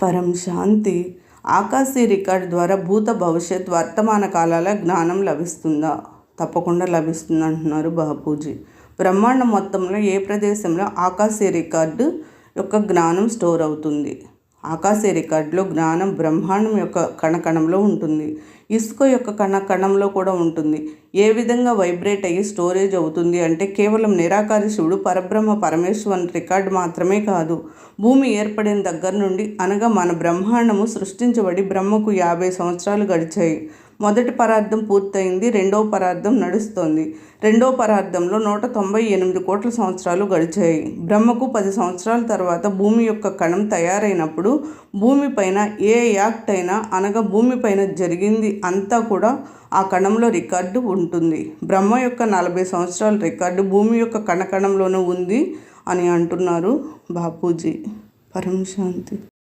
పరం శాంతి. ఆకాశీ రికార్డ్ ద్వారా భూత భవిష్యత్ వర్తమాన కాలాల జ్ఞానం లభిస్తుందా? తప్పకుండా లభిస్తుంది అంటున్నారు బాపూజీ బ్రహ్మాండం మొత్తంలో ఏ ప్రదేశంలో ఆకాశీ రికార్డు యొక్క జ్ఞానం స్టోర్ అవుతుంది? ఆకాశ రికార్డులో జ్ఞానం బ్రహ్మాండం యొక్క కణకణంలో ఉంటుంది. ఇసుక యొక్క కణ కణంలో కూడా ఉంటుంది. ఏ విధంగా వైబ్రేట్ అయ్యి స్టోరేజ్ అవుతుంది అంటే కేవలం నిరాకారి శివుడు పరబ్రహ్మ పరమేశ్వరుని రికార్డు మాత్రమే కాదు. భూమి ఏర్పడిన దగ్గర నుండి అనగా మన బ్రహ్మాండము సృష్టించబడి బ్రహ్మకు యాభై సంవత్సరాలు గడిచాయి. మొదటి పరార్థం పూర్తయింది రెండవ పరార్థం నడుస్తోంది. రెండవ పరార్థంలో నూట తొంభై ఎనిమిది కోట్ల సంవత్సరాలు గడిచాయి. బ్రహ్మకు పది సంవత్సరాల తర్వాత భూమి యొక్క కణం తయారైనప్పుడు భూమిపైన ఏ యాక్ట్ అయినా అనగా భూమిపైన జరిగింది అంతా కూడా ఆ కణంలో రికార్డు ఉంటుంది. బ్రహ్మ యొక్క నలభై సంవత్సరాల రికార్డు భూమి యొక్క కణకణంలోనూ ఉంది అని అంటున్నారు బాపూజీ. పరమశాంతి.